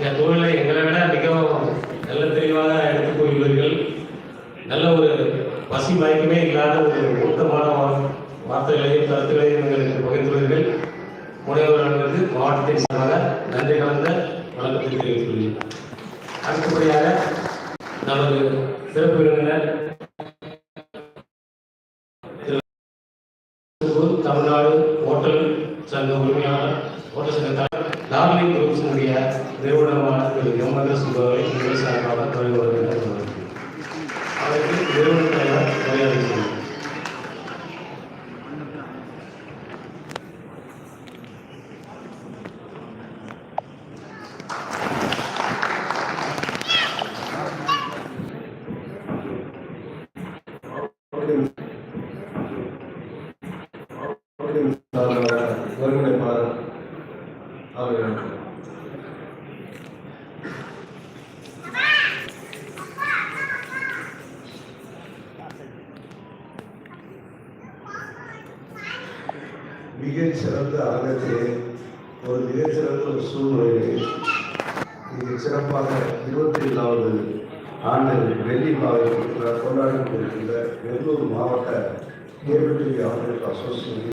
இந்த தொழிலை எங்களை விட மிகவும் நல்ல தெளிவாக எடுத்துக் கூறியுள்ளீர்கள். நல்ல ஒரு பசி மயக்கமே இல்லாத ஒரு பொருத்தமான வார்த்தைகளையும் கருத்துகளையும் எங்களுக்கு பகிர்ந்துள்ளீர்கள். முனைவர்களுக்கு மாவட்டத்தின் சார்பாக நன்றி கலந்த வணக்கத்தை தெரிவித்துள்ளேன். அடுத்தபடியாக நமது சிறப்பு விருந்தினர் தமிழ்நாடு ஹோட்டல் சங்க உரிமையாளர் ஹோட்டல் சங்க தலைவர் டார்லிங் குரூப்ஸினுடைய நிறுவனமான திரு எம் உங்கள் சார்பாக தொழில் வருகின்றனர் அதற்கு நிறுவன தலைவர் மரியாதை செய்யும் ஒருங்கிணைப்பாளர் அவர்கள். மிக சிறந்த அரங்கத்திலே ஒரு மிக சிறந்த ஒரு சூழ்நிலையிலே மிகச் சிறப்பாக இருபத்தி ஏழாவது ஆண்டு வெள்ளி மாவட்டத்தில் கொண்டாடி கொண்டிருக்கின்ற வெள்ளூர் மாவட்ட கேபிள் டிவி ஆபரேட்டர் அசோசியேஷன்